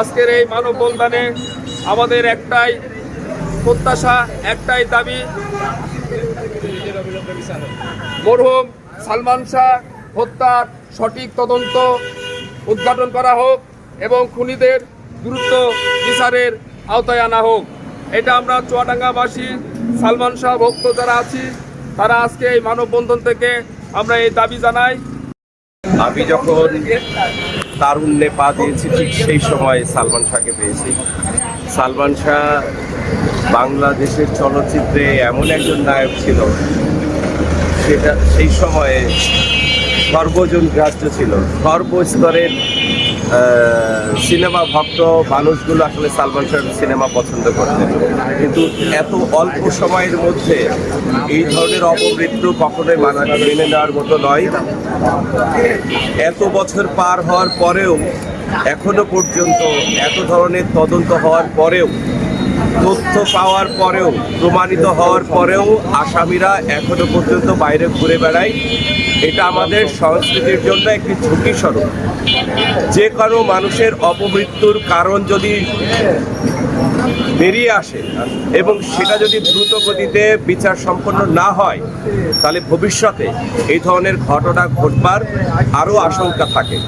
আজকের এই মানববন্ধনে আমাদের একটাই প্রত্যাশা, একটাই দাবি। মরহুম সালমান শাহ হত্যার সঠিক তদন্ত উদ্ঘাটন করা হোক এবং খুনিদের দ্রুত বিচারের আওতায় আনা হোক। এটা আমরা চুয়াডাঙ্গাবাসী, সালমান শাহ ভক্ত যারা আছি, তারা আজকে এই মানববন্ধন থেকে আমরা এই দাবি জানাই। আমি যখন তারুণ্যে পা দিয়েছি, ঠিক সেই সময় সালমান শাহকে পেয়েছি। সালমান শাহ বাংলাদেশের চলচ্চিত্রে এমন একজন নায়ক ছিল, সেটা সেই সময়ে সর্বজন গ্রাহ্য ছিল। সর্বস্তরের সিনেমা ভক্ত মানুষগুলো আসলে সালমান শাহের সিনেমা পছন্দ করতেন। কিন্তু এত অল্প সময়ের মধ্যে এই ধরনের অপমৃত্যু কখনোই মানা মেনে নেওয়ার মতো নয়। এত বছর পার হওয়ার পরেও, এখনও পর্যন্ত এত ধরনের তদন্ত হওয়ার পরেও, তথ্য পাওয়ার পরেও, প্রমাণিত হওয়ার পরেও আসামিরা এখনও পর্যন্ত বাইরে ঘুরে বেড়ায়। এটা আমাদের সংস্কৃতির জন্য একটি ঝুঁকি স্বরূপ যে কোনো মানুষের অপমৃত্যুর কারণ যদি বেরিয়ে আসে এবং সেটা যদি দ্রুত গতিতে বিচার সম্পন্ন না হয়, তাহলে ভবিষ্যতে এই ধরনের ঘটনা ঘটবার আরও আশঙ্কা থাকে।